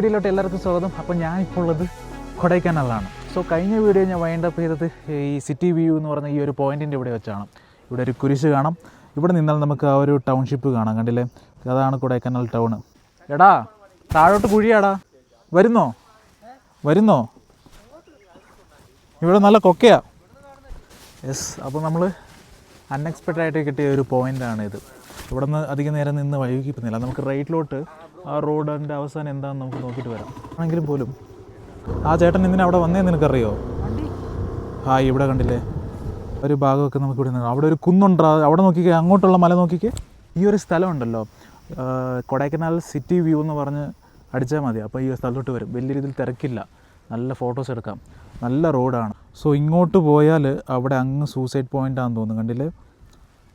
വീഡിയോയിലോട്ട് എല്ലാവർക്കും സ്വാഗതം. അപ്പോൾ ഞാനിപ്പോൾ ഉള്ളത് കൊടൈക്കനാലാണ്. സോ കഴിഞ്ഞ വീഡിയോ ഞാൻ വൈൻഡ് അപ്പ് ചെയ്തത് ഈ സിറ്റി വ്യൂ എന്ന് പറഞ്ഞ ഈ ഒരു പോയിന്റിന്റെ ഇവിടെ വെച്ചാണ്. ഇവിടെ ഒരു കുരിശ് കാണാം. ഇവിടെ നിന്നാൽ നമുക്ക് ആ ഒരു ടൗൺഷിപ്പ് കാണാം. കണ്ടില്ലേ? അതാണ് കൊടൈക്കനാൽ ടൗൺ എടാ താഴോട്ട് കുഴിയാടാ. വരുന്നോ? വരുന്നോ? ഇവിടെ നല്ല കൊക്കയാ. യെസ് അപ്പോൾ നമ്മൾ അൺഎക്സ്പെക്റ്റഡ് ആയിട്ട് കിട്ടിയ ഒരു പോയിന്റാണ് ഇത്. ഇവിടെ നിന്ന് അധികം നേരം നിന്ന് വൈകിക്കുന്നില്ല നമുക്ക് റൈറ്റിലോട്ട് ആ റോഡിന്റെ അവസാനം എന്താണെന്ന് നമുക്ക് നോക്കിയിട്ട് വരാം. ആണെങ്കിലും പോലും ആ ചേട്ടൻ എന്തിനാ അവിടെ വന്നേ നിനക്കറിയോ? ആ ഇവിടെ കണ്ടില്ലേ? ഒരു ഭാഗമൊക്കെ നമുക്ക് ഇവിടെ നിന്ന് അവിടെ ഒരു കുന്നുണ്ട്. അവിടെ നോക്കിക്കേ അങ്ങോട്ടുള്ള മല നോക്കിക്കേ. ഈ ഒരു സ്ഥലമുണ്ടല്ലോ. ഉണ്ടല്ലോ കൊടൈക്കനാൽ സിറ്റി വ്യൂ എന്ന് പറഞ്ഞ് അടിച്ചാൽ മതി. അപ്പോൾ ഈ സ്ഥലത്തോട്ട് വരും. വലിയ രീതിയിൽ തിരക്കില്ല. നല്ല ഫോട്ടോസ് എടുക്കാം. നല്ല റോഡാണ്. സോ ഇങ്ങോട്ട് പോയാൽ അവിടെ അങ്ങ് സൂസൈഡ് പോയിന്റ് ആണെന്ന് തോന്നുന്നു. കണ്ടില്ലേ?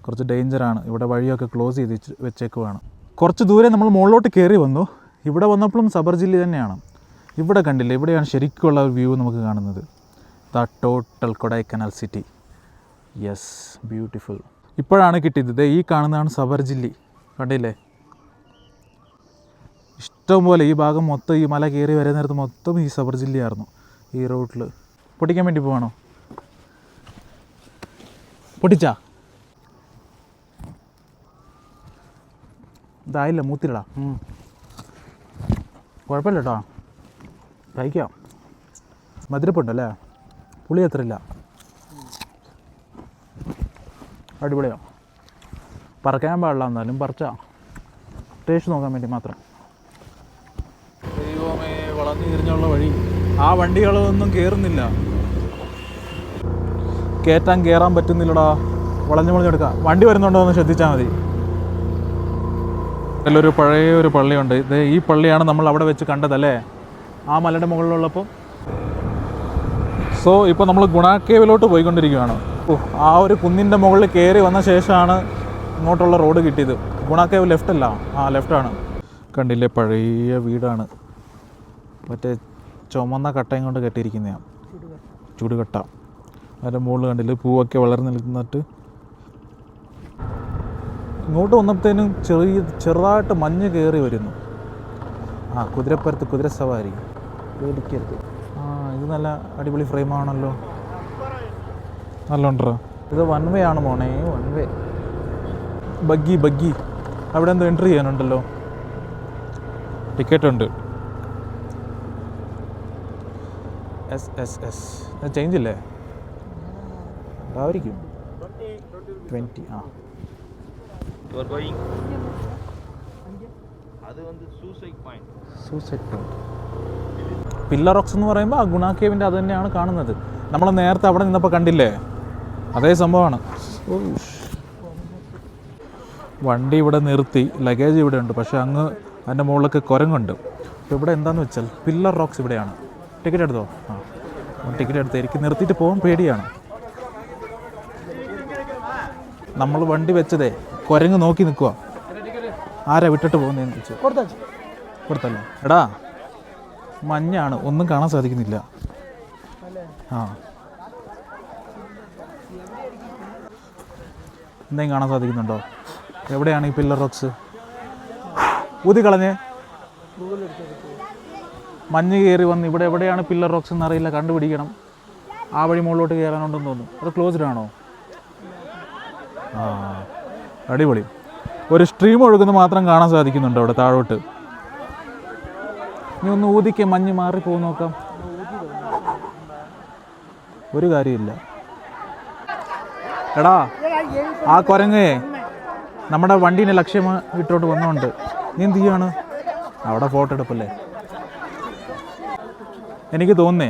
കുറച്ച് ഡേഞ്ചറാണ് ഇവിടെ വഴിയൊക്കെ ക്ലോസ് ചെയ്ത് വെച്ച് വെച്ചേക്കുവാണ്. കുറച്ച് ദൂരെ നമ്മൾ മുകളിലോട്ട് കയറി വന്നു. ഇവിടെ വന്നപ്പോഴും സബർ ജില്ല തന്നെയാണ്. ഇവിടെ കണ്ടില്ല? ഇവിടെയാണ് ശരിക്കുള്ള ഒരു വ്യൂ നമുക്ക് കാണുന്നത്. The total Kodaikanal city. Yes beautiful ഇപ്പോഴാണ് കിട്ടിയത്. ഇതേ ഈ കാണുന്നതാണ് സബർ ജില്ലി. കണ്ടില്ലേ? ഇഷ്ടംപോലെ ഈ ഭാഗം മൊത്തം ഈ മല കയറി വരുന്ന നേരത്ത് മൊത്തം ഈ സബർ ജില്ലയായിരുന്നു. ഈ റൂട്ടിൽ പൊട്ടിക്കാൻ വേണ്ടി പോവാണോ? പൊട്ടിച്ചാ? ഇതായില്ല മൂത്തിലടാ കുഴപ്പമില്ല കേട്ടോ കഴിക്കാം. മധുരപ്പുണ്ടല്ലേ? പുളി അത്ര ഇല്ല അടിപൊളിയാണ് പറക്കാൻ പാടില്ല എന്നാലും പറിച്ച. ടേസ്റ്റ് നോക്കാൻ വേണ്ടി മാത്രം. ദൈവമേ വളഞ്ഞു തിരിഞ്ഞുള്ള വഴി. ആ വണ്ടികളൊന്നും കയറുന്നില്ല കയറ്റാൻ കയറാൻ പറ്റുന്നില്ലടാ. വളഞ്ഞു വളഞ്ഞെടുക്കാം വണ്ടി വരുന്നുണ്ടോ എന്ന് ശ്രദ്ധിച്ചാൽ മതി. ഇതിലൊരു പഴയ ഒരു പള്ളിയുണ്ട്. ഇത് ഈ പള്ളിയാണ് നമ്മൾ അവിടെ വെച്ച് കണ്ടതല്ലേ? ആ മലയുടെ മുകളിലുള്ളപ്പോൾ സോ ഇപ്പോൾ നമ്മൾ ഗുണാക്കേവിലോട്ട് പോയിക്കൊണ്ടിരിക്കുകയാണ്. ആ ഒരു കുന്നിന്റെ മുകളിൽ കയറി വന്ന ശേഷമാണ് ഇങ്ങോട്ടുള്ള റോഡ് കിട്ടിയത്. ഗുണാക്കേവ് ലെഫ്റ്റ് അല്ല. ആ ലെഫ്റ്റാണ് കണ്ടില്ലേ പഴയ വീടാണ്. മറ്റേ ചുമന്ന കട്ടയും കൊണ്ട് കെട്ടിയിരിക്കുന്നതാണ് ചുടുകട്ട. അതിന്റെ മുകളിൽ കണ്ടില്ലേ പൂവൊക്കെ വളർന്നു നിൽക്കുന്നിട്ട് ഇങ്ങോട്ട് വന്നപ്പോഴത്തേനും ചെറിയ ചെറുതായിട്ട് മഞ്ഞ് കയറി വരുന്നു. ആ കുതിരപ്പുരത്ത് കുതിര സവാരി. പേടിക്കരുത്. ആ ഇത് നല്ല അടിപൊളി ഫ്രെയിമാണല്ലോ നല്ല ഉണ്ടോ ഇത് വൺ വേ ആണ് മോണേ വൺ വേ ബഗ്ഗി ബഗ്ഗി. അവിടെ എന്തോ എൻട്രി ചെയ്യാനുണ്ടല്ലോ. ടിക്കറ്റ് ഉണ്ട്. എസ് എസ് എസ് ചേഞ്ച് ഇല്ലേ? ആയിരിക്കും ട്വന്റി ആ. You are going. அது வந்து suicide point suicide point pillar rocks എന്ന് പറയുമ്പോൾ ആ ഗുണ കേവിൻ്റെ അത് തന്നെയാണ് കാണുന്നത് നമ്മൾ നേരത്തെ അവിടെ നിന്നപ്പോൾ കണ്ടില്ലേ അതേ സംഭവമാണ് വണ്ടി ഇവിടെ നിർത്തി ലഗേജ് ഇവിടെ ഉണ്ട് പക്ഷേ അങ്ങ് അതിൻ്റെ മുകളിലൊക്കെ കുരങ്ങുണ്ട് അപ്പോൾ ഇവിടെ എന്താണെന്ന് വെച്ചാൽ പില്ലർ റോക്സ് ഇവിടെയാണ് ടിക്കറ്റ് എടുത്തോ ആ ടിക്കറ്റ് എടുത്ത് എനിക്ക് നിർത്തിയിട്ട് പോകാൻ പേടിയാണ് നമ്മൾ വണ്ടി വെച്ചതേ കുരങ്ങ് നോക്കി നിൽക്കുക ആരാ വിട്ടിട്ട് പോകുന്നതെന്ന് വെച്ച് കൊടുത്തല്ലോ? എടാ മഞ്ഞാണ്. ഒന്നും കാണാൻ സാധിക്കുന്നില്ല. ആ. എന്തെങ്കിലും കാണാൻ സാധിക്കുന്നുണ്ടോ? എവിടെയാണ് ഈ പില്ലർ റോക്സ്? ഊതി കളഞ്ഞേ. മഞ്ഞ് കയറി വന്ന് ഇവിടെ എവിടെയാണ് പില്ലർ റോക്സ് എന്ന് അറിയില്ല കണ്ടുപിടിക്കണം. ആ വഴി മുകളിലോട്ട് കയറാനുണ്ടെന്ന് തോന്നുന്നു. അത് ക്ലോസ്ഡ് ആണോ? ആ. അടിപൊളി. ഒരു സ്ട്രീം ഒഴുകുന്ന മാത്രം കാണാൻ സാധിക്കുന്നുണ്ട് അവിടെ താഴോട്ട്. ഇനി ഒന്ന് ഊതിക്ക് മഞ്ഞ് മാറി പോകും നോക്കാം. ഒരു കാര്യമില്ല. എടാ ആ കുരങ്ങേ നമ്മുടെ വണ്ടീനെ ലക്ഷ്യം ഇട്ടോട്ട് വന്നോണ്ട്. നീ എന്ത് ചെയ്യാണ്? അവിടെ ഫോട്ടോ എടുപ്പല്ലേ? എനിക്ക് തോന്നുന്നേ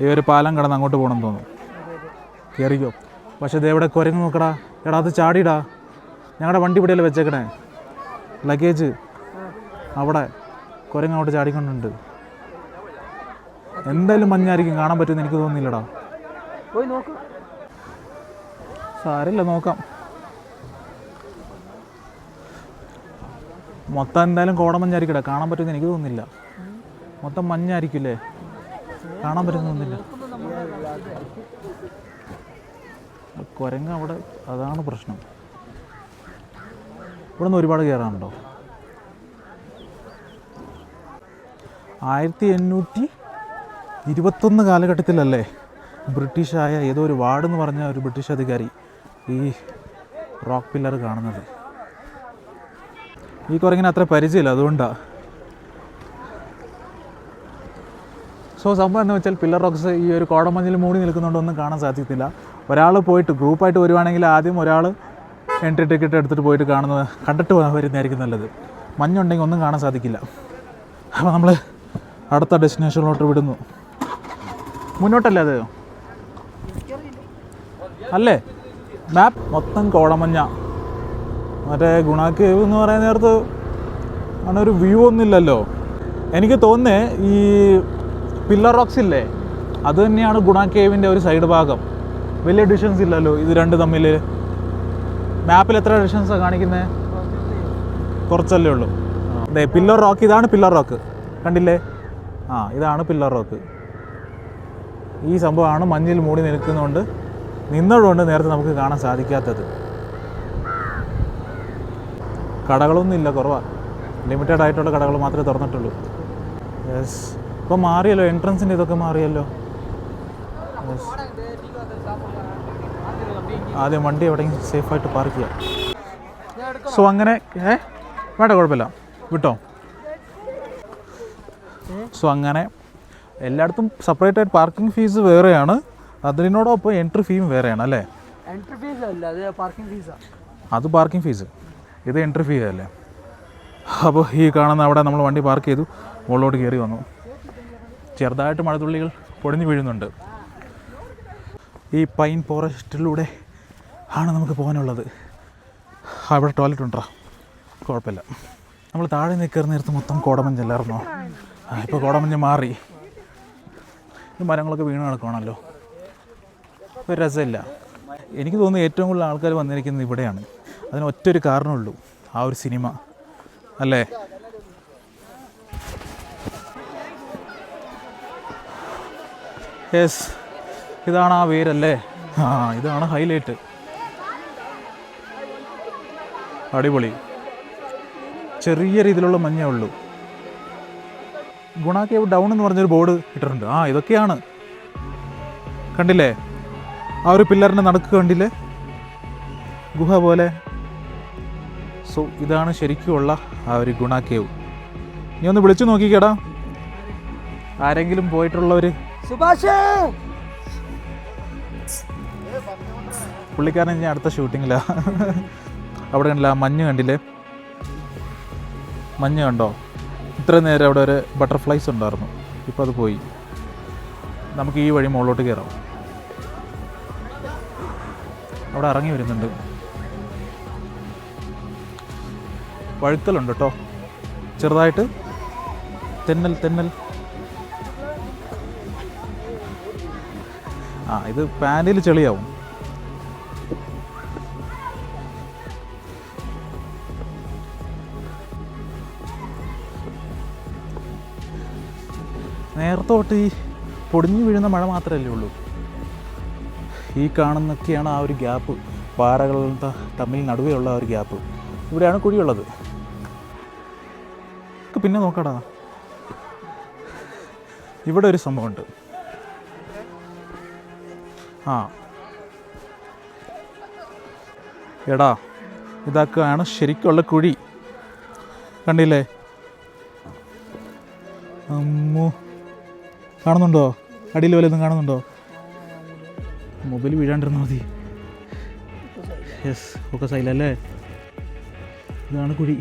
ഈ ഒരു പാലം കടന്ന് അങ്ങോട്ട് പോകണം തോന്നുന്നു. കയറിക്കോ പക്ഷെ ഇത് എവിടെ കുരങ്ങ് നോക്കടാ. എടാ അത് ചാടിടാ ഞങ്ങളുടെ വണ്ടി ഇവിടെയല്ലേ വെച്ചേക്കണേ? ലഗേജ് അവിടെ കുരങ്ങ് അവിടെ ചാടിക്കൊണ്ടുണ്ട് എന്തായാലും മഞ്ഞായിരിക്കും കാണാൻ പറ്റുമെന്ന് എനിക്ക് തോന്നുന്നില്ലടാ. പോയി നോക്ക്. സാരില്ല നോക്കാം. മൊത്തം എന്തായാലും കോടമഞ്ഞായിരിക്കടാ കാണാൻ പറ്റുമെന്ന് എനിക്ക് തോന്നുന്നില്ല. മൊത്തം മഞ്ഞായിരിക്കില്ലേ? കാണാൻ പറ്റുന്നില്ല കുരങ്ങ് അവിടെ അതാണ് പ്രശ്നം. ഇവിടെ നിന്ന് ഒരുപാട് കയറാനുണ്ടോ? ആയിരത്തി എണ്ണൂറ്റി ഇരുപത്തൊന്ന് കാലഘട്ടത്തിലല്ലേ ബ്രിട്ടീഷായ ഏതോ ഒരു വാർഡ് എന്ന് പറഞ്ഞ ഒരു ബ്രിട്ടീഷ് അധികാരി ഈ റോക്ക് പില്ലർ കാണുന്നത്. ഈ കുരങ്ങിന് അത്ര പരിചയമില്ല അതുകൊണ്ടാണ് സോ സംഭവം എന്ന് വെച്ചാൽ പില്ലർ റോക്സ് ഈ ഒരു കോടമഞ്ഞിൽ മൂടി നിൽക്കുന്നുണ്ടൊന്നും കാണാൻ സാധിക്കത്തില്ല. ഒരാൾ പോയിട്ട് ഗ്രൂപ്പായിട്ട് വരുവാണെങ്കിൽ ആദ്യം ഒരാൾ എൻട്രി ടിക്കറ്റ് എടുത്തിട്ട് പോയിട്ട് കാണുന്നത് കണ്ടിട്ട് വരുന്നതായിരിക്കും നല്ലത്. മഞ്ഞുണ്ടെങ്കിൽ ഒന്നും കാണാൻ സാധിക്കില്ല. അപ്പോൾ നമ്മൾ അടുത്ത ഡെസ്റ്റിനേഷനിലോട്ട് വിടുന്നു. മുന്നോട്ടല്ലേ അത്? അല്ലേ? മാപ്പ് മൊത്തം കോടമഞ്ഞ മറ്റേ ഗുണാക്ക് എന്ന് പറയുന്ന നേരത്ത് അങ്ങനെ ഒരു വ്യൂ ഒന്നുമില്ലല്ലോ എനിക്ക് തോന്നുന്നേ ഈ പില്ലർ റോക്സ് ഇല്ലേ? അത് തന്നെയാണ് ഗുണാക്കേവിന്റെ ഒരു സൈഡ് ഭാഗം. വലിയ ഡിഷൻസ് ഇല്ലല്ലോ ഇത് രണ്ട് തമ്മിൽ മാപ്പിൽ എത്ര ഡിസ്റ്റൻസാണ് കാണിക്കുന്നത് കുറച്ചല്ലേ ഉള്ളൂ. അതെ പില്ലർ റോക്ക് ഇതാണ് പില്ലർ റോക്ക് കണ്ടില്ലേ? ആ ഇതാണ് പില്ലർ റോക്ക് ഈ സംഭവമാണ് മഞ്ഞിൽ മൂടി നിൽക്കുന്നതുകൊണ്ട് നിന്നതുകൊണ്ട് നേരത്തെ നമുക്ക് കാണാൻ സാധിക്കാത്തത്. കടകളൊന്നും ഇല്ല കുറവാണ് ലിമിറ്റഡ് ആയിട്ടുള്ള കടകൾ മാത്രമേ തുറന്നിട്ടുള്ളൂ. യെസ് ഇപ്പോൾ മാറിയല്ലോ എൻട്രൻസിന്റെ ഇതൊക്കെ മാറിയല്ലോ. Yes. ആദ്യം വണ്ടി എവിടെയെങ്കിലും സേഫായിട്ട് പാർക്ക് ചെയ്യാം. സോ അങ്ങനെ ഏ? വേണ്ട കുഴപ്പമില്ല. വിട്ടോ? സോ അങ്ങനെ എല്ലായിടത്തും സെപ്പറേറ്റ് ആയിട്ട് പാർക്കിംഗ് ഫീസ് വേറെയാണ്. അതിനോടൊപ്പം എൻട്രി ഫീയും വേറെയാണ് അല്ലേ? എൻട്രി ഫീസ് അല്ല അത് പാർക്കിംഗ് ഫീസാണ് അത് പാർക്കിംഗ് ഫീസ് ഇത് എൻട്രി ഫീ അല്ലേ? അപ്പോൾ ഈ കാണുന്ന അവിടെ നമ്മൾ വണ്ടി പാർക്ക് ചെയ്തു. മുകളിലോട്ട് കയറി വന്നു. ചെറുതായിട്ട് മഴത്തുള്ളികൾ പൊടിഞ്ഞു വീഴുന്നുണ്ട്. ഈ പൈൻ ഫോറസ്റ്റിലൂടെ ആണ് നമുക്ക് പോകാനുള്ളത്. അവിടെ ടോയ്ലറ്റ് ഉണ്ടോ? കുഴപ്പമില്ല. നമ്മൾ താഴെ നിൽക്കുന്ന നേരത്ത് മൊത്തം കോടമഞ്ഞല്ലായിരുന്നോ ആ ഇപ്പോൾ കോടമഞ്ഞ് മാറി. മരങ്ങളൊക്കെ വീണ് കിടക്കുകയാണല്ലോ ഒരു രസമില്ല. എനിക്ക് തോന്നുന്നു ഏറ്റവും കൂടുതൽ ആൾക്കാർ വന്നിരിക്കുന്നത് ഇവിടെയാണ്. അതിന് ഒറ്റൊരു കാരണമുള്ളൂ ആ ഒരു സിനിമ. അല്ലേ? യെസ് ഇതാണ് ആ പേരല്ലേ ആ ഇതാണ് ഹൈലൈറ്റ്. അടിപൊളി. ചെറിയ രീതിയിലുള്ള മഞ്ഞേ ഉള്ളൂ. ഗുണ കേവ് ഡൗൺ എന്ന് പറഞ്ഞൊരു ബോർഡ് ഇട്ടിട്ടുണ്ട്. ആ ഇതൊക്കെയാണ്. കണ്ടില്ലേ? ആ ഒരു പില്ലറിന്റെ നടുക്ക് കണ്ടില്ലേ? ഗുഹ പോലെ. സോ ഇതാണ് ശരിക്കുമുള്ള ആ ഒരു ഗുണ കേവ്. നീ ഒന്ന് വിളിച്ചു നോക്കിക്കേടാ. ആരെങ്കിലും പോയിട്ടുള്ളവർ സുഭാഷ്! പുള്ളിക്കാരൻ ഞാൻ അടുത്ത ഷൂട്ടിങ്ങിലാ അവിടെ കണ്ടില്ല മഞ്ഞ് കണ്ടില്ലേ? മഞ്ഞ് കണ്ടോ? ഇത്ര നേരം അവിടെ ഒരു ബട്ടർഫ്ലൈസ് ഉണ്ടായിരുന്നു. ഇപ്പോൾ അത് പോയി. നമുക്ക് ഈ വഴി മുകളിലോട്ട് കയറാം. അവിടെ ഇറങ്ങി വരുന്നുണ്ട്. വഴുത്തലുണ്ട് കേട്ടോ ചെറുതായിട്ട്. തെന്നൽ തെന്നൽ. ആ ഇത് പാന്റിൽ ചെളിയാവും. നേരത്തോട്ട് ഈ പൊടിഞ്ഞു വീഴുന്ന മഴ മാത്രമല്ലേ ഉള്ളൂ? ഈ കാണുന്നൊക്കെയാണ് ആ ഒരു ഗ്യാപ്പ് പാറകൾ ത- തമ്മിൽ നടുവെയുള്ള ആ ഒരു ഗ്യാപ്പ് ഇവിടെയാണ് കുഴിയുള്ളത്. പിന്നെ നോക്കടാ. ഇവിടെ ഒരു സംഭവമുണ്ട്. ആ. എടാ ഇതാക്കുകയാണ് ശരിക്കുള്ള കുഴി. കണ്ടില്ലേ? അമ്മോ. കാണുന്നുണ്ടോ? അടിയിൽ വല്ലതും കാണുന്നുണ്ടോ? മൊബൈൽ വീഴാണ്ടിരുന്നാൽ മതി. യെസ് ഒക്കെ സൈലല്ലേ? ഇതാണ് കുഴി.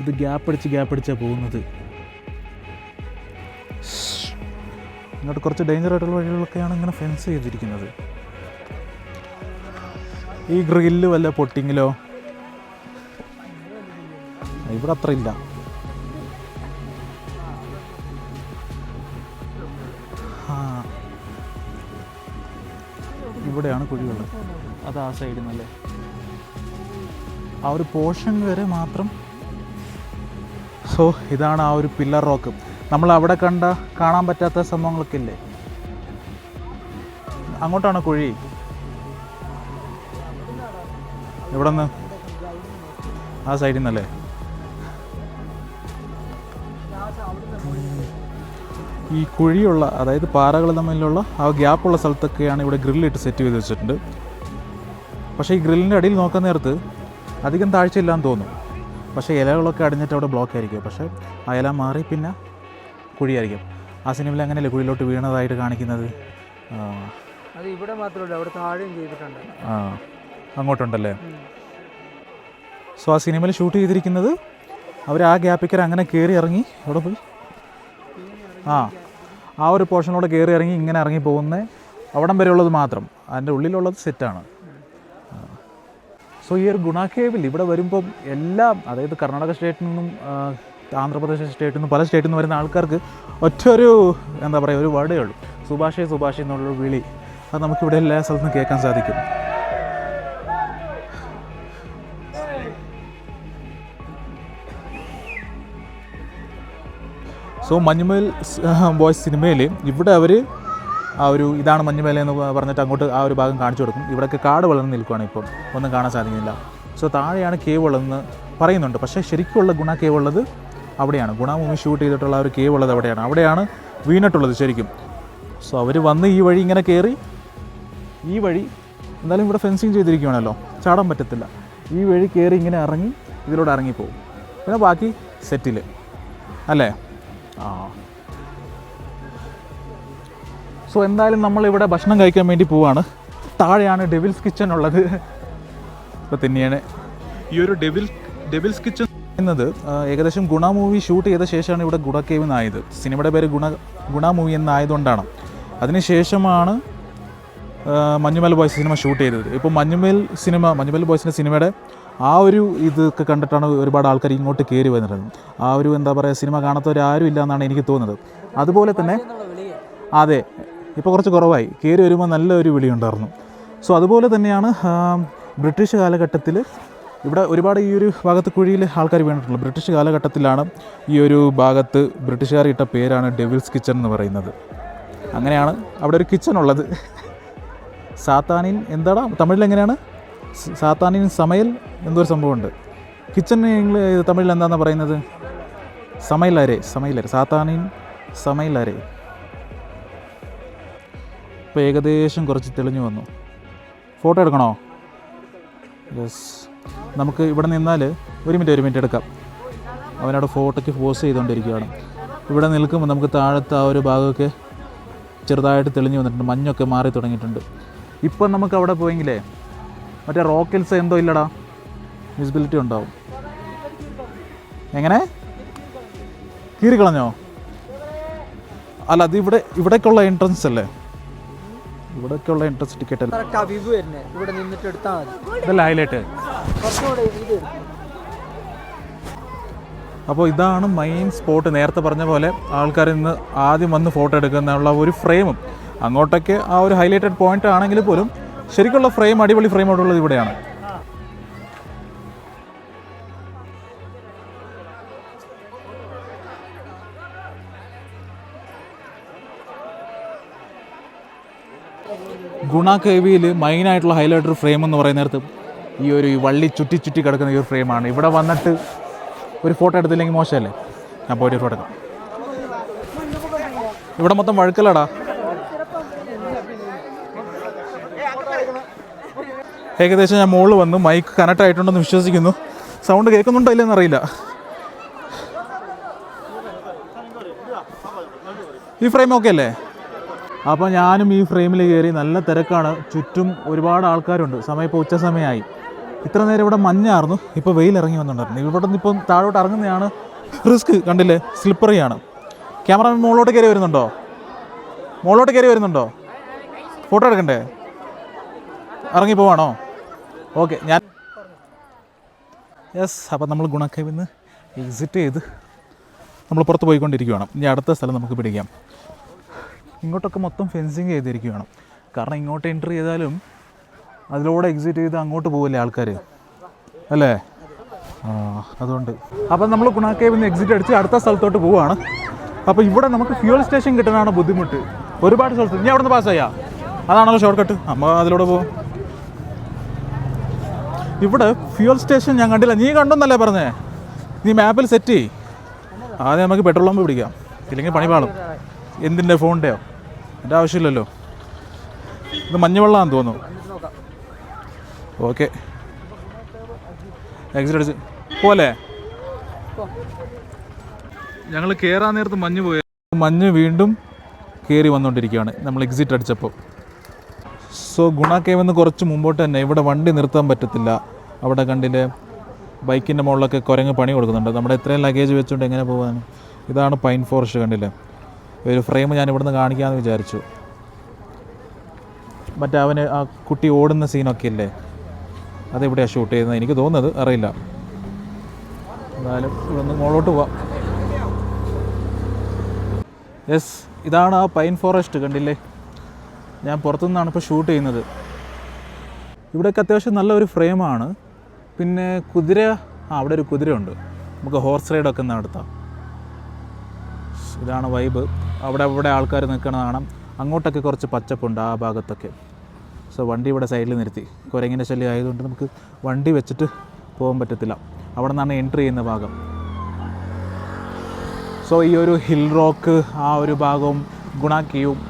ഇത് ഗ്യാപ്പ് അടിച്ച് ഗ്യാപ്പ് അടിച്ചാണ് പോകുന്നത്. ഇങ്ങോട്ട് കുറച്ച് ഡേഞ്ചർ ആയിട്ടുള്ള വഴികളൊക്കെയാണ് ഇങ്ങനെ ഫെൻസ് ചെയ്തിരിക്കുന്നത്. ഈ ഗ്രില്ല് വല്ല പൊട്ടിങ്ങിലോ? ഇവിടെ അത്ര ഇല്ല. ഇവിടെയാണ് കുഴിയുള്ളത് അത് ആ സൈഡിൽ നിന്നല്ലേ ആ ഒരു പോർഷൻ വരെ മാത്രം. സോ ഇതാണ് ആ ഒരു പില്ലർ റോക്ക് നമ്മൾ അവിടെ കണ്ട കാണാൻ പറ്റാത്ത സംഭവങ്ങളൊക്കെ ഇല്ലേ അങ്ങോട്ടാണ് കുഴി? ഇവിടെ നിന്ന് ആ സൈഡിൽ നിന്നല്ലേ ഈ കുഴിയുള്ള അതായത് പാറകൾ തമ്മിലുള്ള ആ ഗ്യാപ്പുള്ള സ്ഥലത്തൊക്കെയാണ് ഇവിടെ ഗ്രില്ലിട്ട് സെറ്റ് ചെയ്ത് വെച്ചിട്ടുണ്ട്. പക്ഷേ ഈ ഗ്രില്ലിന്റെ അടിയിൽ നോക്കുന്ന നേരത്ത് അധികം താഴ്ചയില്ലാന്ന് തോന്നും. പക്ഷേ ഇലകളൊക്കെ അടിഞ്ഞിട്ട് അവിടെ ബ്ലോക്ക് ആയിരിക്കും. പക്ഷേ ആ ഇല മാറി പിന്നെ കുഴിയായിരിക്കും. ആ സിനിമയിൽ അങ്ങനെയല്ലേ കുഴിയിലോട്ട് വീണതായിട്ട് കാണിക്കുന്നത്? അത് ഇവിടെ മാത്രമല്ല അവിടെ താഴെയും ചെയ്തിട്ടുണ്ട്. ആ. അങ്ങോട്ടുണ്ടല്ലേ? സോ ആ സിനിമയിൽ ഷൂട്ട് ചെയ്തിരിക്കുന്നത് അവർ ആ ഗ്യാപ്പിക്കർ അങ്ങനെ കയറി ഇറങ്ങി. അവിടെ പോയി. ആ. ആ ഒരു പോർഷനിലൂടെ കയറി ഇറങ്ങി ഇങ്ങനെ ഇറങ്ങി പോകുന്ന അവിടം വരെയുള്ളത് മാത്രം. അതിന്റെ ഉള്ളിലുള്ളത് സെറ്റാണ് സോ ഈ ഒരു ഗുണ കേവിൽ ഇവിടെ വരുമ്പം എല്ലാം അതായത് കർണാടക സ്റ്റേറ്റിൽ നിന്നും ആന്ധ്രാപ്രദേശ് സ്റ്റേറ്റിൽ നിന്നും പല സ്റ്റേറ്റിൽ നിന്ന് വരുന്ന ആൾക്കാർക്ക് ഒറ്റ ഒരു എന്താ പറയുക ഒരു വേർഡേ ഉള്ളൂ. സുഭാഷേ സുഭാഷേ എന്നുള്ളൊരു വിളി. അത് നമുക്കിവിടെ എല്ലാ സ്ഥലത്തും കേൾക്കാൻ സാധിക്കും. സോ മഞ്ഞുമേൽ ബോയ്സ് സിനിമയിൽ ഇവിടെ അവർ ആ ഒരു ഇതാണ് മഞ്ഞുമേല എന്ന് പറഞ്ഞിട്ട് അങ്ങോട്ട് ആ ഒരു ഭാഗം കാണിച്ചു കൊടുക്കും. ഇവിടെയൊക്കെ കാട് വളർന്ന് നിൽക്കുകയാണ് ഇപ്പം. ഒന്നും കാണാൻ സാധിക്കുന്നില്ല. സോ താഴെയാണ് കേവ് ഉള്ളതെന്ന് പറയുന്നുണ്ട്. പക്ഷേ ശരിക്കുള്ള ഗുണ കേവ് ഉള്ളത് അവിടെയാണ്. ഗുണ മൂവി ഷൂട്ട് ചെയ്തിട്ടുള്ള ഒരു കേവ് ഉള്ളത് അവിടെയാണ്. അവിടെയാണ് വീണിട്ടുള്ളത് ശരിക്കും. സോ അവർ വന്ന് ഈ വഴി ഇങ്ങനെ കയറി ഈ വഴി എന്തായാലും ഇവിടെ ഫെൻസിങ് ചെയ്തിരിക്കുകയാണല്ലോ ചാടാൻ പറ്റത്തില്ല. ഈ വഴി കയറി ഇങ്ങനെ ഇറങ്ങി ഇതിലൂടെ ഇറങ്ങിപ്പോവും. പിന്നെ ബാക്കി സെറ്റിൽ അല്ലേ? ആ. സോ എന്തായാലും നമ്മളിവിടെ ഭക്ഷണം കഴിക്കാൻ വേണ്ടി പോവാണ്. താഴെയാണ് ഡെവിൽസ് കിച്ചൺ ഉള്ളത്. ഇപ്പോൾ തന്നെയാണ്. ഈ ഒരു ഡെവിൽ ഡെവിൽസ് കിച്ചൺ എന്നത് ഏകദേശം ഗുണ മൂവി ഷൂട്ട് ചെയ്ത ശേഷമാണ് ഇവിടെ ഗുണ കേവ് എന്നായത് സിനിമയുടെ പേര് ഗുണ ഗുണ മൂവി എന്നായതുകൊണ്ടാണ്. അതിനുശേഷമാണ് മഞ്ഞുമൽ ബോയ്സ് സിനിമ ഷൂട്ട് ചെയ്തത്. ഇപ്പോൾ മഞ്ഞുമൽ സിനിമ മഞ്ഞുമൽ ബോയ്സിന്റെ സിനിമയുടെ ആ ഒരു ഇതൊക്കെ കണ്ടിട്ടാണ് ഒരുപാട് ആൾക്കാർ ഇങ്ങോട്ട് കയറി വന്നിരുന്നത് ആ ഒരു എന്താ പറയുക സിനിമ കാണാത്തവരാരും ഇല്ല എന്നാണ് എനിക്ക് തോന്നുന്നത്. അതുപോലെ തന്നെ അതെ ഇപ്പോൾ കുറച്ച് കുറവായി. കയറി വരുമ്പോൾ നല്ലൊരു വിളിയുണ്ടായിരുന്നു സോ അതുപോലെ തന്നെയാണ് ബ്രിട്ടീഷ് കാലഘട്ടത്തിൽ ഇവിടെ ഒരുപാട് ഈ ഒരു ഭാഗത്ത് കുഴിയിൽ ആൾക്കാർ വീണിട്ടുള്ളൂ ബ്രിട്ടീഷ് കാലഘട്ടത്തിലാണ് ഈ ഒരു ഭാഗത്ത് ബ്രിട്ടീഷുകാർ ഇട്ട പേരാണ് ഡെവിൽസ് കിച്ചൺ എന്ന് പറയുന്നത്. അങ്ങനെയാണ് അവിടെ ഒരു കിച്ചൺ ഉള്ളത്. സാത്താനിൻ എന്താടാ തമിഴിൽ എങ്ങനെയാണ്? സാത്താനിൻ സമയൽ എന്തോ ഒരു സംഭവമുണ്ട്. കിച്ചൺ ഇംഗ്ലീ- തമിഴിൽ എന്താണെന്ന് പറയുന്നത്? സമയിലരെ സമയിലരെ സാത്താനിൻ സമയിലരെ ഇപ്പോൾ ഏകദേശം കുറച്ച് തെളിഞ്ഞു വന്നു. ഫോട്ടോ എടുക്കണോ? യെസ് നമുക്ക് ഇവിടെ നിന്നാൽ ഒരു മിനിറ്റ് ഒരു മിനിറ്റ് എടുക്കാം. അവനോട് ഫോട്ടോയ്ക്ക് പോസ് ചെയ്തുകൊണ്ടിരിക്കുകയാണ് ഇവിടെ നിൽക്കുമ്പോൾ നമുക്ക് താഴത്തെ ആ ഒരു ഭാഗമൊക്കെ ചെറുതായിട്ട് തെളിഞ്ഞു വന്നിട്ടുണ്ട്. മഞ്ഞൊക്കെ മാറി തുടങ്ങിയിട്ടുണ്ട്. ഇപ്പം നമുക്ക് അവിടെ പോയെങ്കിലേ മറ്റേ റോക്കിൽസ് എന്തോ ഇല്ലടാ. വിസിബിലിറ്റി ഉണ്ടാവും. എങ്ങനെ? കീറിക്കളഞ്ഞോ അല്ല അത് ഇവിടെ ഇവിടേക്കുള്ള എൻട്രൻസ് അല്ലേ? ഇവിടേക്കുള്ള എൻട്രൻസ് ടിക്കറ്റ് അല്ലേ? ഇവിടെ നിന്നിട്ട് എടുത്താൽ മതി. ഇതല്ല ഹൈലൈറ്റ് അപ്പോൾ ഇതാണ് മെയിൻ സ്പോട്ട് നേരത്തെ പറഞ്ഞ പോലെ ആൾക്കാർ ഇന്ന് ആദ്യം വന്ന് ഫോട്ടോ എടുക്കുന്ന ഒരു ഫ്രെയിമും അങ്ങോട്ടൊക്കെ ആ ഒരു ഹൈലൈറ്റഡ് പോയിന്റ് ആണെങ്കിൽ പോലും ശരിക്കുള്ള ഫ്രെയിം അടിപൊളി ഫ്രെയിം ആയിട്ടുള്ളത് ഇവിടെയാണ്. ഗുണ കേവിയിൽ മെയിനായിട്ടുള്ള ഹൈലൈറ്റർ ഫ്രെയിം എന്ന് പറയുന്ന നേരത്ത് ഈ ഒരു വള്ളി ചുറ്റി ചുറ്റി കിടക്കുന്ന ഈ ഒരു ഫ്രെയിമാണ് ഇവിടെ വന്നിട്ട് ഒരു ഫോട്ടോ എടുത്തില്ലെങ്കിൽ മോശമല്ലേ? പോയിട്ട് ഒരു ഫോട്ടോ എടുക്കാം. ഇവിടെ മൊത്തം വഴുക്കലടാ. ഏകദേശം ഞാൻ മുകളിൽ വന്നു. മൈക്ക് കണക്ട് ആയിട്ടുണ്ടെന്ന് വിശ്വസിക്കുന്നു. സൗണ്ട് കേൾക്കുന്നുണ്ടോ ഇല്ലെന്ന് അറിയില്ല. ഈ ഫ്രെയിം ഓക്കെ അല്ലേ? അപ്പോൾ ഞാനും ഈ ഫ്രെയിമിൽ കയറി നല്ല തിരക്കാണ്. ചുറ്റും ഒരുപാട് ആൾക്കാരുണ്ട്. സമയം ഇപ്പോൾ ഉച്ച സമയമായി. ഇത്ര നേരം ഇവിടെ മഞ്ഞായിരുന്നു ഇപ്പോൾ വെയിൽ ഇറങ്ങി വന്നിട്ടുണ്ടായിരുന്നു. ഇവിടെ നിന്ന് ഇപ്പം താഴോട്ട് ഇറങ്ങുന്നതാണ് റിസ്ക്. കണ്ടില്ലേ? സ്ലിപ്പറിയാണ് ക്യാമറമാൻ മുകളിലോട്ട് കയറി വരുന്നുണ്ടോ? മുകളിലോട്ട് കയറി വരുന്നുണ്ടോ? ഫോട്ടോ എടുക്കണ്ടേ? ഇറങ്ങി പോവാണോ? ഓക്കെ ഞാൻ യെസ് അപ്പം നമ്മൾ ഗുണക്കേവിൽ നിന്ന് എക്സിറ്റ് ചെയ്ത് നമ്മൾ പുറത്ത് പോയിക്കൊണ്ടിരിക്കുകയാണ്. ഇനി അടുത്ത സ്ഥലം നമുക്ക് പിടിക്കാം. ഇങ്ങോട്ടൊക്കെ മൊത്തം ഫെൻസിങ് ചെയ്തിരിക്കുകയാണ്. കാരണം ഇങ്ങോട്ട് എൻട്രി ചെയ്താലും അതിലൂടെ എക്സിറ്റ് ചെയ്ത് അങ്ങോട്ട് പോകില്ലേ ആൾക്കാർ അല്ലേ? ആ അതുകൊണ്ട്. അപ്പം നമ്മൾ ഗുണാക്കേവിൽ നിന്ന് എക്സിറ്റ് അടിച്ച് അടുത്ത സ്ഥലത്തോട്ട് പോവുകയാണ്. അപ്പോൾ ഇവിടെ നമുക്ക് ഫ്യൂൽ സ്റ്റേഷൻ കിട്ടാനാണ് ബുദ്ധിമുട്ട്. ഒരുപാട് സ്ഥലത്ത് ഇനി അവിടെ നിന്ന് പാസ് ചെയ്യാം അതാണല്ലോ ഷോർട്ട് കട്ട് നമ്മൾ അതിലൂടെ പോകും ഇവിടെ ഫ്യൂൽ സ്റ്റേഷൻ ഞാൻ കണ്ടില്ല. നീ കണ്ടെന്നല്ലേ പറഞ്ഞേ? നീ മാപ്പിൽ സെറ്റ് ചെയ് ആദ്യം നമുക്ക് പെട്രോൾ പമ്പ് പിടിക്കാം. ഇല്ലെങ്കിൽ പണി പാളും. എന്തിന്റെ ഫോണിന്റെയോ എന്റെ ആവശ്യമില്ലല്ലോ. ഇത് മഞ്ഞവെള്ളമാണെന്ന് തോന്നുന്നു. ഓക്കെ എക്സിറ്റ് അടിച്ച്. പോലെ ഞങ്ങൾ കയറാൻ നേരത്ത് മഞ്ഞ് പോയ. മഞ്ഞ് വീണ്ടും കയറി വന്നുകൊണ്ടിരിക്കുകയാണ് നമ്മൾ എക്സിറ്റ് അടിച്ചപ്പോൾ സോ ഗുണ കേവ് നിന്ന് കുറച്ച് മുമ്പോട്ട് തന്നെ ഇവിടെ വണ്ടി നിർത്താൻ പറ്റത്തില്ല. അവിടെ കണ്ടില്ലേ ബൈക്കിന്റെ മുകളിലൊക്കെ കുരങ്ങ് പണി കൊടുക്കുന്നുണ്ട്. നമ്മുടെ ഇത്രയും ലഗേജ് വെച്ചുകൊണ്ട് എങ്ങനെ പോകാൻ ഇതാണ് പൈൻ ഫോറസ്റ്റ് കണ്ടില്ലേ? ഒരു ഫ്രെയിം ഞാൻ ഇവിടുന്ന് കാണിക്കാമെന്ന് വിചാരിച്ചു. മറ്റേ അവന് ആ കുട്ടി ഓടുന്ന സീനൊക്കെ ഇല്ലേ? അതെവിടെയാണ് ഷൂട്ട് ചെയ്യുന്നത്? എനിക്ക് തോന്നുന്നത് അറിയില്ല. എന്നാലും ഇവിടെ നിന്ന് മുകളോട്ട് പോവാം. യെസ് ഇതാണ് ആ പൈൻ ഫോറസ്റ്റ് കണ്ടില്ലേ? ഞാൻ പുറത്തുനിന്നാണ് ഇപ്പോൾ ഷൂട്ട് ചെയ്യുന്നത്. ഇവിടെയൊക്കെ അത്യാവശ്യം നല്ലൊരു ഫ്രെയിമാണ് പിന്നെ കുതിര ആ അവിടെ ഒരു കുതിരയുണ്ട്. നമുക്ക് ഹോർസ് റൈഡൊക്കെ നടത്താം. ഇതാണ് വൈബ് അവിടെ അവിടെ ആൾക്കാർ നിൽക്കണ കാണാം. അങ്ങോട്ടൊക്കെ കുറച്ച് പച്ചപ്പുണ്ട് ആ ഭാഗത്തൊക്കെ. സോ വണ്ടി ഇവിടെ സൈഡിൽ നിർത്തി. കുരങ്ങിന്റെ ശല്യം ആയതുകൊണ്ട് നമുക്ക് വണ്ടി വെച്ചിട്ട് പോകാൻ പറ്റത്തില്ല. അവിടെ നിന്നാണ് എൻട്രി ചെയ്യുന്ന ഭാഗം. സോ ഈ ഒരു ഹിൽ റോക്ക് ആ ഒരു ഭാഗവും ഗുണ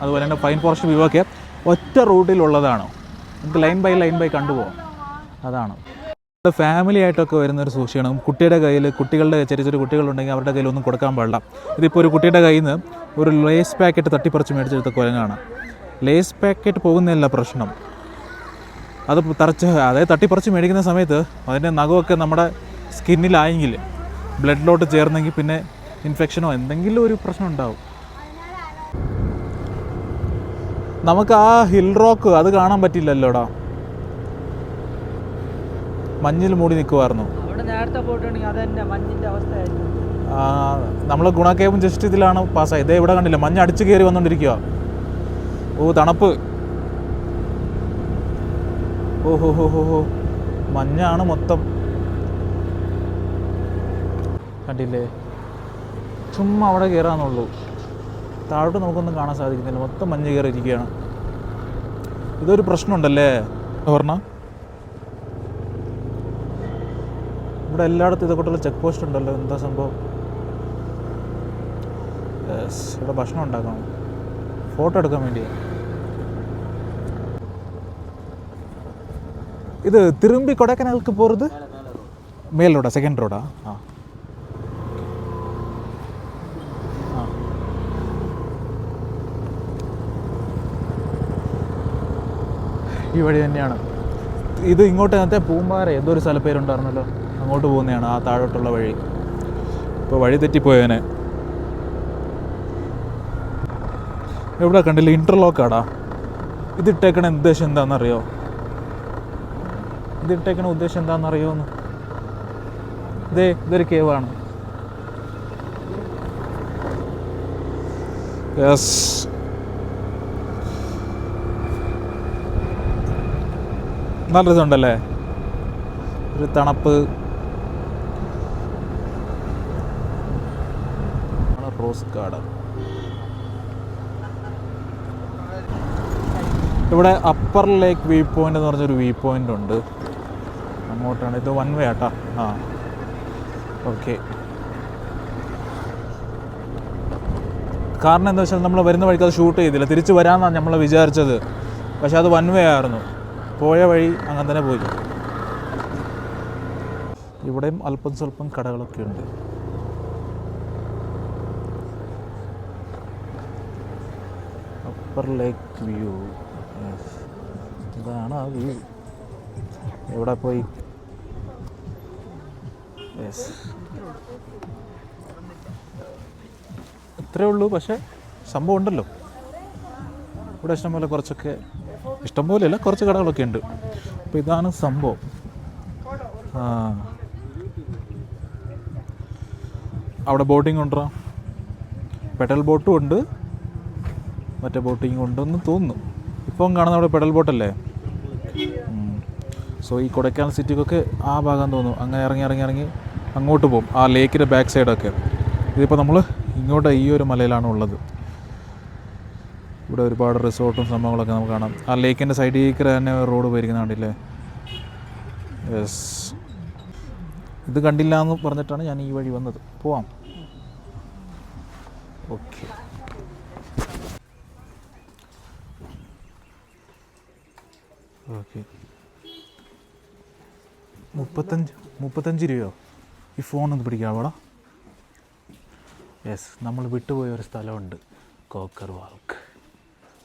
അതുപോലെ തന്നെ ഫൈൻ ഫോറസ്റ്റ് വ്യൂ ഒക്കെ ഒറ്റ റൂട്ടിലുള്ളതാണ്? നമുക്ക് ലൈൻ ബൈ ലൈൻ ബൈ കണ്ടുപോകാം അതാണ്. നമ്മുടെ ഫാമിലി ആയിട്ടൊക്കെ വരുന്ന ഒരു സൂക്ഷിക്കണം കുട്ടിയുടെ കയ്യിൽ കുട്ടികളുടെ ചെറിയ ചെറിയ കുട്ടികളുണ്ടെങ്കിൽ അവരുടെ കയ്യിൽ ഒന്നും കൊടുക്കാൻ പാടില്ല. ഇതിപ്പോൾ ഒരു കുട്ടിയുടെ കയ്യിൽ നിന്ന് ഒരു ലേസ് പാക്കറ്റ് തട്ടിപ്പറിച്ച് മേടിച്ചെടുത്ത കുരങ്ങാണ് ലേസ് പാക്കറ്റ് പോകുന്നതല്ല പ്രശ്നം. അത് തറച്ച് അതായത് തട്ടിപ്പറിച്ച് മേടിക്കുന്ന സമയത്ത് അതിന്റെ നഖമൊക്കെ നമ്മുടെ സ്കിന്നിലായെങ്കിൽ ബ്ലഡിലോട്ട് ചേർന്നെങ്കിൽ പിന്നെ ഇൻഫെക്ഷനോ എന്തെങ്കിലും ഒരു പ്രശ്നം ഉണ്ടാവും. നമുക്ക് ആ ഹിൽ റോക്ക് അത് കാണാൻ പറ്റില്ലല്ലോടാ. മഞ്ഞിൽ മൂടി നിൽക്കുമായിരുന്നു നമ്മൾ ഗുണക്കേവും ജസ്റ്റ് ഇതിലാണ് പാസ്സായത്. ഇതേ ഇവിടെ കണ്ടില്ല മഞ്ഞ് അടിച്ചു കയറി വന്നുകൊണ്ടിരിക്കുക ഓ തണുപ്പ്. ഓ ഹോ ഹോ ഹോ ഹോ. മഞ്ഞാണ് മൊത്തം. കണ്ടില്ലേ? ചുമ്മാ അവിടെ കയറാന്നുള്ളൂ. താഴോട്ട് നമുക്കൊന്നും കാണാൻ സാധിക്കുന്നില്ല. മൊത്തം മഞ്ഞ് കയറിയിരിക്കുകയാണ്. ഇതൊരു പ്രശ്നമുണ്ടല്ലേ പറഞ്ഞ ഇവിടെ എല്ലായിടത്തും ഇതൊക്കെയുള്ള ചെക്ക് പോസ്റ്റ് ഉണ്ടല്ലോ. എന്താ സംഭവം? ഇവിടെ ഭക്ഷണം ഉണ്ടാക്കണം. ഫോട്ടോ എടുക്കാൻ വേണ്ടിയാണ് ഇത് തിരുമ്പി கொடைக்கானலுக்கு പോകരുത്? மேல் സെക്കൻഡ് റോഡാ? ആ. ഈ വഴി തന്നെയാണ്. ഇത് ഇങ്ങോട്ട് നേരത്തെ പൂമ്പാറ ഏതോ ഒരു സ്ഥലപ്പേരുണ്ടായിരുന്നല്ലോ അങ്ങോട്ട് പോകുന്നതാണ് ആ താഴോട്ടുള്ള വഴി. ഇപ്പോൾ വഴി തെറ്റിപ്പോയവനെ. എവിടെ കണ്ടില്ല? ഇന്റർലോക്കാടാ ഇതിട്ടേക്കണ ഉദ്ദേശം എന്താണെന്നറിയോ ഇതിട്ടേക്കണ ഉദ്ദേശം എന്താണെന്നറിയോന്ന് ഇതേ ഇതൊരു കേവാണ്. യെസ് നല്ല രസമുണ്ടല്ലേ? ഒരു തണുപ്പ്. Rose garden. ഇവിടെ അപ്പർ ലേക്ക് വ്യൂ പോയിന്റ് എന്ന് പറഞ്ഞൊരു വ്യൂ പോയിന്റ് ഉണ്ട്. അങ്ങോട്ടാണ്. ഇത് വൺ വേ ആട്ടാ. ആ. ഓക്കെ കാരണം എന്താ വെച്ചാൽ നമ്മൾ വരുന്ന വഴിക്ക് അത് ഷൂട്ട് ചെയ്തില്ല. തിരിച്ച് വരാമെന്നാണ് നമ്മൾ വിചാരിച്ചത്. പക്ഷെ അത് വൺ വേ ആയിരുന്നു. പോയ വഴി അങ്ങനെ തന്നെ പോയി. ഇവിടെയും അല്പം സ്വല്പം കടകളൊക്കെ ഉണ്ട്. അപ്പർ ലേക്ക് വ്യൂ ഇതാണ് ആ വ്യൂ എവിടെ പോയി? യെസ് ഇത്രേ ഉള്ളൂ. പക്ഷേ സംഭവം ഉണ്ടല്ലോ. ഇവിടെ ഇഷ്ടംപോലെ കുറച്ചൊക്കെ ഇഷ്ടംപോലെ അല്ല കുറച്ച് കടകളൊക്കെ ഉണ്ട്. അപ്പോൾ ഇതാണ് സംഭവം. ആ. അവിടെ ബോട്ടിംഗ് ഉണ്ടോ? പെഡൽ ബോട്ടും ഉണ്ട്. മറ്റേ ബോട്ടിംഗ് ഉണ്ടെന്ന് തോന്നുന്നു. ഇപ്പം കാണുന്ന അവിടെ പെഡൽ ബോട്ടല്ലേ? സോ ഈ കൊടൈക്കാനൽ സിറ്റിക്കൊക്കെ ആ ഭാഗം തോന്നുന്നു. അങ്ങനെ ഇറങ്ങി ഇറങ്ങി ഇറങ്ങി അങ്ങോട്ട് പോകും. ആ ലേക്കിന്റെ ബാക്ക് സൈഡൊക്കെ ഇതിപ്പോൾ നമ്മൾ ഇങ്ങോട്ട് ഈ ഒരു മലയിലാണ് ഉള്ളത്. ഇവിടെ ഒരുപാട് റിസോർട്ടും സംഭവങ്ങളൊക്കെ നമുക്ക് കാണാം. ആ ലേക്കിന്റെ സൈഡിൽ തന്നെ റോഡ് പോയിരിക്കുന്ന കണ്ടില്ലേ? യെസ് ഇത് കണ്ടില്ല എന്ന് പറഞ്ഞിട്ടാണ് ഞാൻ ഈ വഴി വന്നത്. പോവാം. ഓക്കെ ഓക്കെ മുപ്പത്തഞ്ച് മുപ്പത്തഞ്ച് രൂപയോ? ഈ ഫോൺ ഒന്ന് പിടിക്കാം അവിടെ യെസ് നമ്മൾ വിട്ടുപോയ ഒരു സ്ഥലമുണ്ട്. കോക്കർ വാക്ക്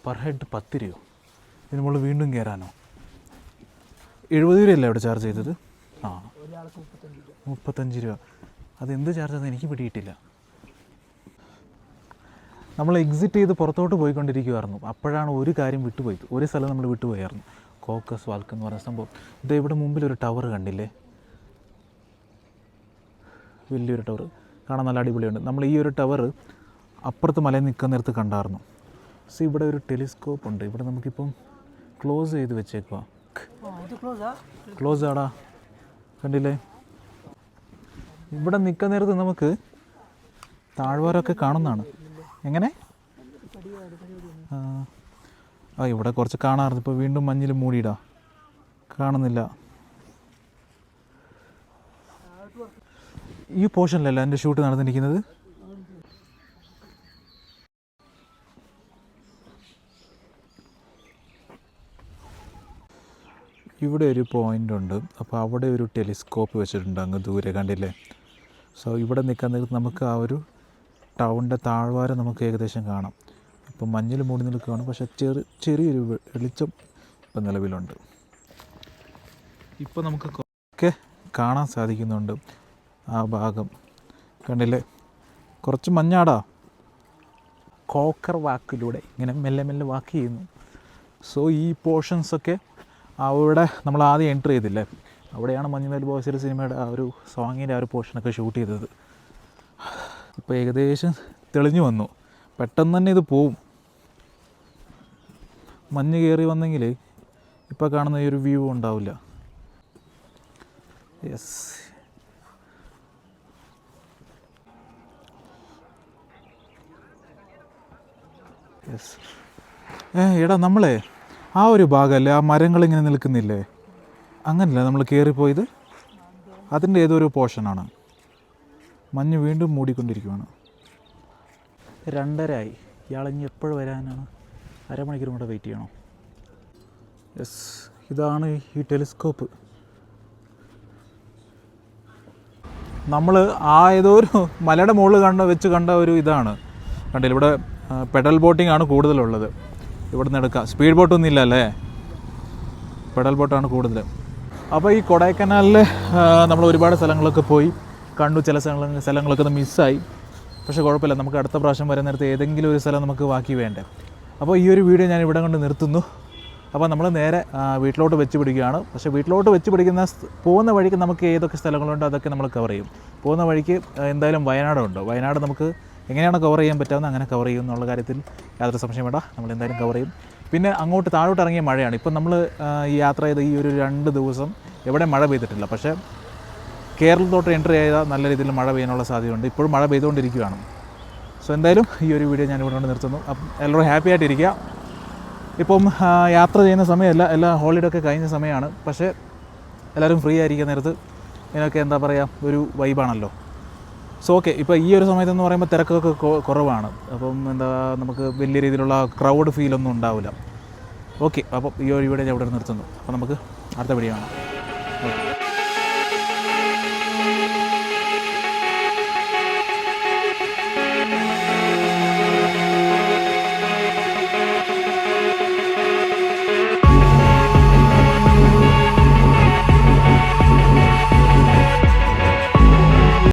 പെർ ഹെഡ് പത്ത് രൂപയോ ഇതിന് നമ്മൾ വീണ്ടും കയറാനോ എഴുപത് രൂപയല്ലേ അവിടെ ചാർജ് ചെയ്തത്? ആ. മുപ്പത്തഞ്ച് രൂപ അതെന്ത് ചാർജാണെന്ന് എനിക്ക് പിടിയിട്ടില്ല. നമ്മൾ എക്സിറ്റ് ചെയ്ത് പുറത്തോട്ട് പോയിക്കൊണ്ടിരിക്കുമായിരുന്നു അപ്പോഴാണ് ഒരു കാര്യം വിട്ടുപോയത്. ഒരു സ്ഥലം നമ്മൾ വിട്ടുപോയായിരുന്നു. കോക്കസ് വാൽക്ക് എന്ന് പറയുന്ന സംഭവം. ഇത് ഇവിടെ മുമ്പിൽ ഒരു ടവർ കണ്ടില്ലേ? വലിയൊരു ടവർ കാണാൻ നല്ല അടിപൊളിയുണ്ട്. നമ്മൾ ഈ ഒരു ടവർ അപ്പുറത്ത് മലയിൽ നിൽക്കുന്നിടത്ത് കണ്ടായിരുന്നു. സോ ഇവിടെ ഒരു ടെലിസ്കോപ്പ് ഉണ്ട്. ഇവിടെ നമുക്കിപ്പം ക്ലോസ് ചെയ്ത് വെച്ചേക്കുക ക്ലോസാ ആടാ. കണ്ടില്ലേ? ഇവിടെ നിൽക്കുന്ന നേരത്ത് നമുക്ക് താഴ്വാരമൊക്കെ കാണുന്നതാണ്. എങ്ങനെ? ആ ഇവിടെ കുറച്ച് കാണാറുണ്ട്. ഇപ്പോൾ വീണ്ടും മഞ്ഞിൽ മൂടിയിടാ. കാണുന്നില്ല. ഈ പോർഷനിലല്ല എന്റെ ഷൂട്ട് നടന്നിരിക്കുന്നത്? ഇവിടെ ഒരു പോയിന്റ് ഉണ്ട്. അപ്പോൾ അവിടെ ഒരു ടെലിസ്കോപ്പ് വെച്ചിട്ടുണ്ട് അങ്ങ് ദൂരെ കണ്ടില്ലേ? സോ ഇവിടെ നിൽക്കാൻ നേരത്ത് നമുക്ക് ആ ഒരു ടൗണിന്റെ താഴ്വാരം നമുക്ക് ഏകദേശം കാണാം. ഇപ്പം മഞ്ഞിൽ മൂടി നിൽക്കുകയാണ്. പക്ഷേ ചെറു ചെറിയൊരു വെളിച്ചം ഇപ്പം നിലവിലുണ്ട്. ഇപ്പോൾ നമുക്ക് ഒക്കെ കാണാൻ സാധിക്കുന്നുണ്ട് ആ ഭാഗം. കണ്ടില്ലേ? കുറച്ച് മഞ്ഞാടാ. കോക്കർ വാക്കിലൂടെ ഇങ്ങനെ മെല്ലെ മെല്ലെ വാക്ക് ചെയ്യുന്നു. സോ ഈ പോർഷൻസൊക്കെ അവിടെ നമ്മൾ ആദ്യം എൻട്രി ചെയ്തില്ലേ? അവിടെയാണ് മഞ്ഞുമേൽ ബോയ്സിലെ സിനിമയുടെ ആ ഒരു സോങ്ങിന്റെ ആ ഒരു പോർഷനൊക്കെ ഷൂട്ട് ചെയ്തത്. ഇപ്പോൾ ഏകദേശം തെളിഞ്ഞു വന്നു. പെട്ടെന്ന് തന്നെ ഇത് പോവും. മഞ്ഞ് കയറി വന്നെങ്കിൽ ഇപ്പോൾ കാണുന്ന ഈ ഒരു വ്യൂ ഉണ്ടാവില്ല. യെസ് യെസ് ഏ എടാ നമ്മളെ ആ ഒരു ഭാഗമല്ലേ ആ മരങ്ങളിങ്ങനെ നിൽക്കുന്നില്ലേ? അങ്ങനല്ല നമ്മൾ കയറിപ്പോയത്? അതിന്റെ ഏതൊരു പോർഷനാണ്? മഞ്ഞ് വീണ്ടും മൂടിക്കൊണ്ടിരിക്കുകയാണ് രണ്ടരയായി. ഇയാളിഞ്ഞ് എപ്പോഴും വരാനാണ്? അരമണിക്കൂർ കൂടെ വെയിറ്റ് ചെയ്യണോ? യെസ് ഇതാണ് ഈ ടെലിസ്കോപ്പ്. നമ്മൾ ആ ഏതോ ഒരു മലയുടെ മുകളിൽ കണ്ട വെച്ച് കണ്ട ഒരു ഇതാണ്. കണ്ടില്ല? ഇവിടെ പെഡൽ ബോട്ടിംഗ് ആണ് കൂടുതലുള്ളത്. ഇവിടെ നിന്ന് എടുക്കാം സ്പീഡ് ബോട്ടൊന്നും ഇല്ല അല്ലേ പെഡൽ ബോട്ടാണ് കൂടുതൽ അപ്പോൾ ഈ കൊടൈക്കനാലിൽ നമ്മൾ ഒരുപാട് സ്ഥലങ്ങളൊക്കെ പോയി. കണ്ടു ചില സ്ഥലങ്ങൾ സ്ഥലങ്ങളൊക്കെ മിസ്സായി പക്ഷേ കുഴപ്പമില്ല നമുക്ക് അടുത്ത പ്രാവശ്യം വരുന്ന നേരത്തെ ഏതെങ്കിലും ഒരു സ്ഥലം നമുക്ക് ബാക്കി വേണ്ടേ. അപ്പോൾ ഈ ഒരു വീഡിയോ ഞാൻ ഇവിടെ കൊണ്ട് നിർത്തുന്നു. അപ്പോൾ നമ്മൾ നേരെ വീട്ടിലോട്ട് വെച്ച് പിടിക്കുകയാണ്. പക്ഷേ വീട്ടിലോട്ട് വെച്ച് പിടിക്കുന്ന പോകുന്ന വഴിക്ക് നമുക്ക് ഏതൊക്കെ സ്ഥലങ്ങളുണ്ടോ അതൊക്കെ നമ്മൾ കവർ ചെയ്യും. പോകുന്ന വഴിക്ക് എന്തായാലും വയനാടുണ്ട്? വയനാട് നമുക്ക് എങ്ങനെയാണ് കവർ ചെയ്യാൻ പറ്റാവുന്ന അങ്ങനെ കവർ ചെയ്യും എന്നുള്ള കാര്യത്തിൽ യാതൊരു സംശയം വേണ്ട. നമ്മൾ എന്തായാലും കവർ ചെയ്യും. പിന്നെ അങ്ങോട്ട് താഴോട്ട് ഇറങ്ങിയ മഴയാണ്. ഇപ്പം നമ്മൾ ഈ യാത്ര ചെയ്ത ഈ ഒരു രണ്ട് ദിവസം എവിടെ മഴ പെയ്തിട്ടില്ല. പക്ഷേ കേരളത്തോട്ട് എൻട്രി ചെയ്താൽ നല്ല രീതിയിൽ മഴ പെയ്യാനുള്ള സാധ്യതയുണ്ട്. ഇപ്പോഴും മഴ പെയ്തുകൊണ്ടിരിക്കുകയാണ്. സോ എന്തായാലും ഈ ഒരു വീഡിയോ ഞാൻ ഇവിടെ കൊണ്ട് നിർത്തുന്നു. അപ്പം എല്ലാവരും ഹാപ്പി ആയിട്ടിരിക്കുക. ഇപ്പം യാത്ര ചെയ്യുന്ന സമയമല്ല. എല്ലാ ഹോളിഡേ ഒക്കെ കഴിഞ്ഞ സമയമാണ്. പക്ഷേ എല്ലാവരും ഫ്രീ ആയിരിക്കുന്ന നേരത്ത് ഇതിനൊക്കെ എന്താ പറയുക ഒരു വൈബാണല്ലോ സോ ഓക്കെ ഇപ്പോൾ ഈ ഒരു സമയത്തെന്ന് പറയുമ്പോൾ തിരക്കൊക്കെ കുറവാണ്. അപ്പം എന്താ നമുക്ക് വലിയ രീതിയിലുള്ള ക്രൗഡ് ഫീലൊന്നും ഉണ്ടാവില്ല. ഓക്കെ അപ്പം ഈ ഒരു വീഡിയോ ഞാൻ ഇവിടെ നിർത്തുന്നു. അപ്പോൾ നമുക്ക് അടുത്ത വീഡിയോ കാണാം.